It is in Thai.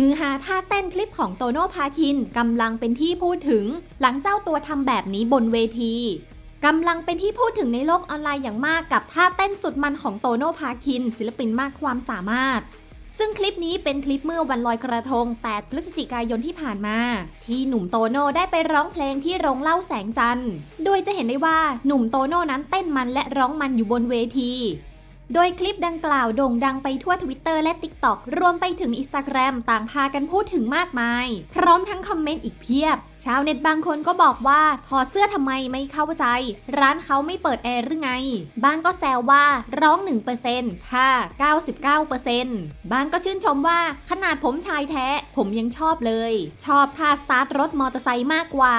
ฮือฮาท่าเต้นคลิปของโตโน่พาคินกำลังเป็นที่พูดถึง หลังเจ้าตัวทำแบบนี้บนเวทีกำลังเป็นที่พูดถึงในโลกออนไลน์อย่างมากกับท่าเต้นสุดมันของโตโน่พาคิน ศิลปินมากความสามารถ ซึ่งคลิปนี้เป็นคลิปเมื่อวันลอยกระทง 8 พฤศจิกายนที่ผ่านมา ที่หนุ่มโตโน่ได้ไปร้องเพลงที่โรงเล่าแสงจันทร์ โดยจะเห็นได้ว่าหนุ่มโตโน่นั้นเต้นมันและร้องมันอยู่บนเวที โดยคลิปดังกล่าวโด่งดังไปทั่วทวิตเตอร์และ TikTok รวมไปถึง Instagram ต่างพากันพูดถึงมากมาย พร้อมทั้งคอมเมนต์อีกเพียบ ชาวเน็ตบางคนก็บอกว่าถอดเสื้อทำไมไม่เข้าใจ ร้านเขาไม่เปิดแอร์หรือไง บางก็แซวว่าร้อง1%ท่า99%บ้างก็ชื่นชมว่าขนาดผมชายแท้ ผมยังชอบเลย ชอบท่าสตาร์ทรถมอเตอร์ไซค์มากกว่า